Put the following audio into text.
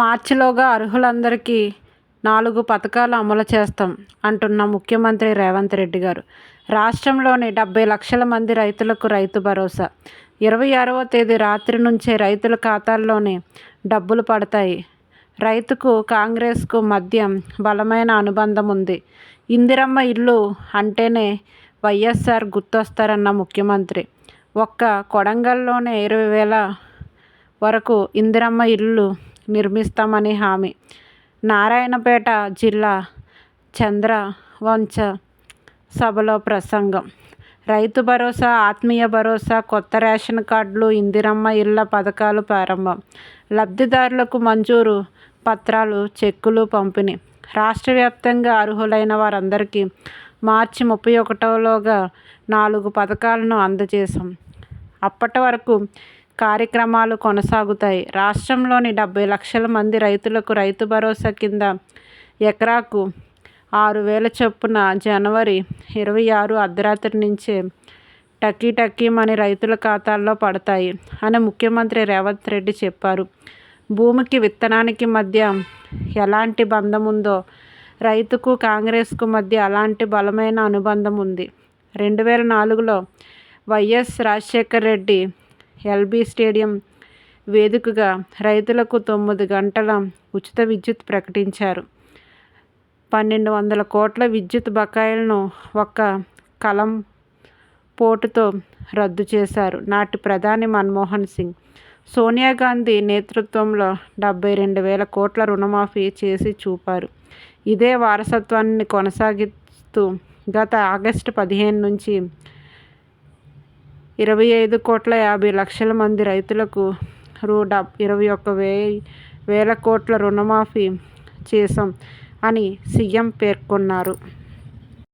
మార్చిలోగా అర్హులందరికీ నాలుగు పథకాలు అమలు చేస్తాం అంటున్న ముఖ్యమంత్రి రేవంత్ రెడ్డి గారు. రాష్ట్రంలోని డెబ్బై లక్షల మంది రైతులకు రైతు భరోసా. ఇరవై ఆరవ తేదీ రాత్రి నుంచే రైతుల ఖాతాల్లోనే డబ్బులు పడతాయి. రైతుకు కాంగ్రెస్కు మధ్య బలమైన అనుబంధం ఉంది. ఇందిరమ్మ ఇల్లు అంటేనే వైఎస్ఆర్ గుర్తొస్తారన్న ముఖ్యమంత్రి. ఒక్క కొడంగల్లోనే ఇరవై వేల వరకు ఇందిరమ్మ ఇల్లు నిర్మిస్తామని హామీ నారాయణపేట జిల్లా చంద్ర వంచ సభలో ప్రసంగం. రైతు భరోసా ఆత్మీయ భరోసా కొత్త రేషన్ కార్డులు ఇందిరమ్మ ఇళ్ళ పథకాలు ప్రారంభం. లబ్ధిదారులకు మంజూరు పత్రాలు చెక్కులు పంపిణీ. రాష్ట్ర వ్యాప్తంగా అర్హులైన వారందరికీ మార్చి ముప్పై ఒకటోలోగా నాలుగు పథకాలను అందజేశాం. అప్పటి వరకు కార్యక్రమాలు కొనసాగుతాయి. రాష్ట్రంలోని డెబ్బై లక్షల మంది రైతులకు రైతు భరోసా కింద ఎకరాకు ఆరు వేల చొప్పున జనవరి ఇరవై ఆరు అర్ధరాత్రి నుంచే టక్కీ టక్కీమని రైతుల ఖాతాల్లో పడతాయి అని ముఖ్యమంత్రి రేవంత్ రెడ్డి చెప్పారు. భూమికి విత్తనానికి మధ్య ఎలాంటి బంధం ఉందో రైతుకు కాంగ్రెస్కు మధ్య అలాంటి బలమైన అనుబంధం ఉంది రెండు వేల నాలుగులో YS Rajasekhara Reddy LB stadium వేదికగా రైతులకు తొమ్మిది గంటల ఉచిత విద్యుత్ ప్రకటించారు. పన్నెండు వందల కోట్ల విద్యుత్ బకాయిలను ఒక కలం పోటుతో రద్దు చేశారు. నాటి ప్రధాని మన్మోహన్ సింగ్ సోనియా గాంధీ నేతృత్వంలో డెబ్బై రెండు వేల కోట్ల రుణమాఫీ చేసి చూపారు. ఇదే వారసత్వాన్ని కొనసాగిస్తూ గత ఆగస్టు పదిహేను నుంచి ఇరవై ఐదు కోట్ల యాభై లక్షల మంది రైతులకు రూ డబ్ ఇరవై ఒక్క వే వేల కోట్ల రుణమాఫీ చేశాం అని సీఎం పేర్కొన్నారు.